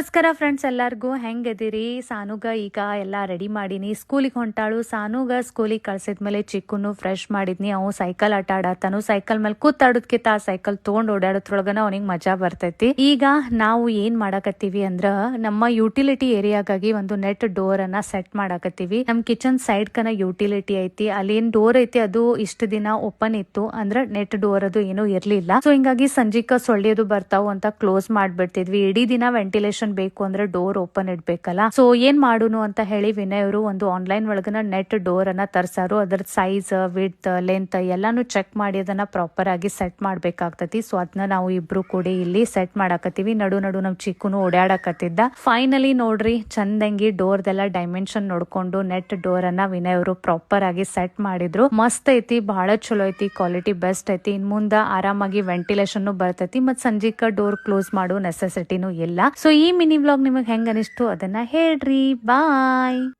ನಮಸ್ಕಾರ ಫ್ರೆಂಡ್ಸ್ ಎಲ್ಲಾರ್ಗೂ ಹೆಂಗದಿರಿ ಸಾನುಗ ಈಗ ಎಲ್ಲ ರೆಡಿ ಮಾಡೀನಿ. ಸ್ಕೂಲಿಗೆ ಹೊಂಟಾಳು. ಸಾನುಗ ಸ್ಕೂಲಿಗೆ ಕಳ್ಸಿದ್ಮೇಲೆ ಚಿಕ್ಕನ್ನು ಫ್ರೆಶ್ ಮಾಡಿದ್ನಿ. ಅವ್ ಸೈಕಲ್ ಆಟ ಆಡತಾನು. ಸೈಕಲ್ ಮೇಲೆ ಕೂತಾಡೋದ್ಕಿಂತ ಆ ಸೈಕಲ್ ತಗೊಂಡ್ ಓಡಾಡೋದ್ರೊಳಗನ ಅವನಿಗೆ ಮಜಾ ಬರ್ತೈತಿ. ಈಗ ನಾವು ಏನ್ ಮಾಡಾಕತ್ತೀವಿ ಅಂದ್ರ ನಮ್ಮ ಯುಟಿಲಿಟಿ ಏರಿಯಾಗಾಗಿ ಒಂದು ನೆಟ್ ಡೋರ್ ಅನ್ನ ಸೆಟ್ ಮಾಡಾಕತ್ತೀವಿ. ನಮ್ ಕಿಚನ್ ಸೈಡ್ ಕನ ಯುಟಿಲಿಟಿ ಐತಿ. ಅಲ್ಲಿ ಏನ್ ಡೋರ್ ಐತಿ, ಅದು ಇಷ್ಟು ದಿನ ಓಪನ್ ಇತ್ತು ಅಂದ್ರ ನೆಟ್ ಡೋರ್ ಅದು ಏನು ಇರ್ಲಿಲ್ಲ. ಸೊ ಹಿಂಗಾಗಿ ಸಂಜಿಕ ಸೊಳ್ಳೆದು ಬರ್ತಾವು ಅಂತ ಕ್ಲೋಸ್ ಮಾಡ್ಬಿಡ್ತಿದ್ವಿ. ಇಡೀ ದಿನ ವೆಂಟಿಲೇಷನ್ ಬೇಕು ಅಂದ್ರೆ ಡೋರ್ ಓಪನ್ ಇಡ್ಬೇಕಲ್ಲ. ಸೊ ಏನ್ ಮಾಡುನು ಅಂತ ಹೇಳಿ ವಿನಯ್ ಅವರು ಒಂದು ಆನ್ಲೈನ್ ಒಳಗನ ನೆಟ್ ಡೋರ್ ಅನ್ನ ತರ್ಸಾರು. ಅದ್ರ ಸೈಜ್ ವಿಡ್ತ್ ಲೆಂತ್ ಎಲ್ಲಾನು ಚೆಕ್ ಮಾಡಿ ಅದನ್ನ ಪ್ರಾಪರ್ ಆಗಿ ಸೆಟ್ ಮಾಡ್ಬೇಕಾಗ್ತತಿ. ಸೊ ಅದನ್ನ ನಾವು ಇಬ್ರು ಕೂಡ ಇಲ್ಲಿ ಸೆಟ್ ಮಾಡಾಕತ್ತೀವಿ. ನಡು ನಡು ನಮ್ ಚಿಕ್ಕನು ಓಡಾಡಕತ್ತಿದ್ದ ಫೈನಲಿ ನೋಡ್ರಿ ಚಂದಂಗಿ ಡೋರ್ದೆಲ್ಲ ಡೈಮೆನ್ಷನ್ ನೋಡ್ಕೊಂಡು ನೆಟ್ ಡೋರ್ ಅನ್ನ ವಿನಯ್ ಅವರು ಪ್ರಾಪರ್ ಆಗಿ ಸೆಟ್ ಮಾಡಿದ್ರು. ಮಸ್ತ್ ಐತಿ ಬಹಳ ಚಲೋ ಐತಿ ಕ್ವಾಲಿಟಿ ಬೆಸ್ಟ್ ಐತಿ. ಇನ್ ಮುಂದ ಆರಾಮಾಗಿ ವೆಂಟಿಲೇಷನ್ ಬರ್ತೈತಿ. ಮತ್ ಸಂಜೀಕ ಡೋರ್ ಕ್ಲೋಸ್ ಮಾಡೋ ನೆಸೆಸಿಟಿನೂ ಇಲ್ಲ. ಸೊ ಈ ಮಿನಿ ವ್ಲಾಗ್ ನಿಮಗೆ ಹೆಂಗೆ ಅನಿಸ್ತು ಅದನ್ನ ಹೇಳ್ರಿ. ಬಾಯ್.